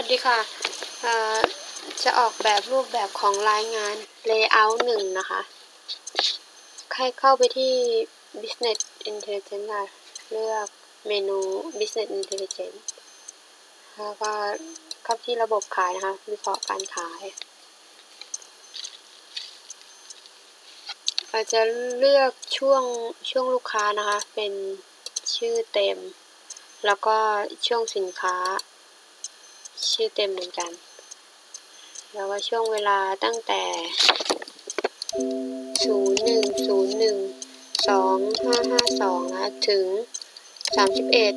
วัสดีค่ะ จะออกแบบรูปแบบของรายงาน layout หนึ่งนะคะให้เข้าไปที่ business intelligence ค่ะเลือกเมนู business intelligence แล้วก็เข้าที่ระบบขายนะคะวิเคราะห์การขายเราจะเลือกช่วงช่วงลูกค้านะคะ เป็นชื่อเต็ม แล้วก็ช่วงสินค้า ชื่อเต็มเหมือนกัน แล้วก็ช่วงเวลาตั้งแต่ 01 01 2552 นะถึง 31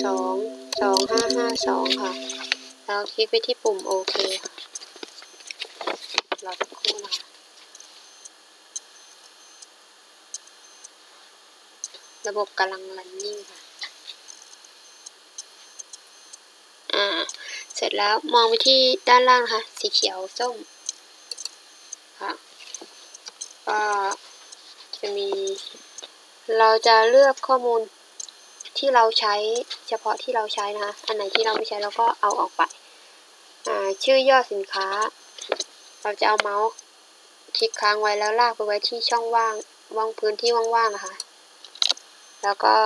12 2552 ค่ะ แล้วคลิกไปที่ปุ่มโอเคค่ะรอสักครู่นะคะระบบกำลังรันนิ่งค่ะ เสร็จแล้วมองไปที่ด้านล่างนะคะสีเขียวส้มค่ะก็จะมี เราจะเลือกข้อมูลที่เราใช้เฉพาะที่เราใช้นะคะ อันไหนที่เราไม่ใช้เราก็เอาออกไป ชื่อย่อสินค้า เราจะเอาเมาส์คลิกค้างไว้แล้วลากไปไว้ที่ช่องว่างว่างพื้นที่ว่างๆนะคะ แล้วก็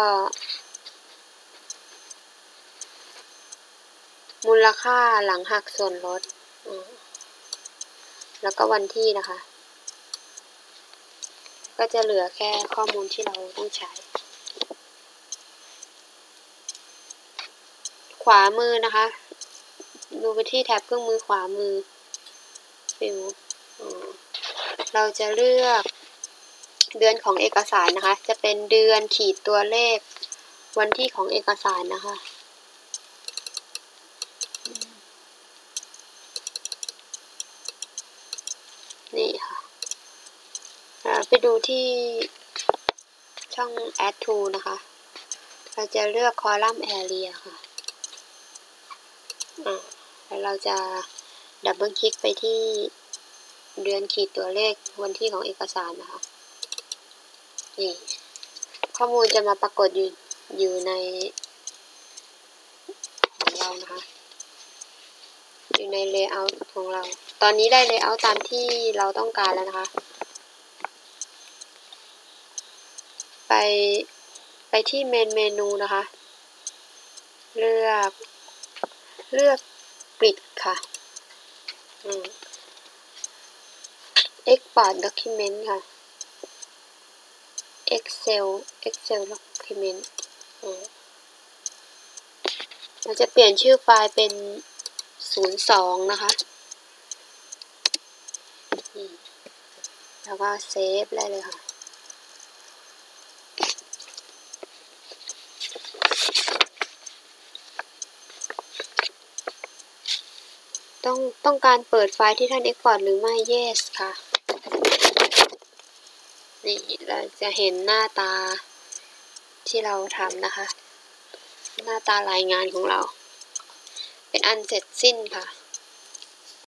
มูลค่าหลังหักส่วนลด แล้วก็วันที่นะคะ ก็จะเหลือแค่ข้อมูลที่เราต้องใช้ ขวามือนะคะ ดูไปที่แท็บเครื่องมือขวามือฟิวเราจะเลือกเดือนของเอกสารนะคะ จะเป็นเดือนขีดตัวเลขวันที่ของเอกสารนะคะนี่ค่ะ ไปดูที่ช่อง add to นะคะ เราจะเลือก column area ค่ะอ่าแล้วเราจะดับเบิลคลิกไปที่เดือนขีดตัวเลขวันที่ของเอกสารนะคะ นี่ ข้อมูลจะมาปรากฏอยู่อยู่ในของเรานะคะ อยู่ใน layout ของเรา ตอนนี้ได้ layout ตามที่เราต้องการแล้วนะคะ ไปไปที่เมนเมนูนะคะ เลือกเลือกกริดค่ะอ export document ค่ะ excel excel document เราจะเปลี่ยนชื่อไฟล์เป็นศูนย์สองนะคะ แล้วก็เซฟได้เลยค่ะ ต้องต้องการเปิดไฟล์ที่ท่านเอ็กพอร์ตหรือไม่ yes ค่ะ นี่เราจะเห็นหน้าตาที่เราทำนะคะ หน้าตารายงานของเรา เป็นอันเสร็จสิ้นค่ะ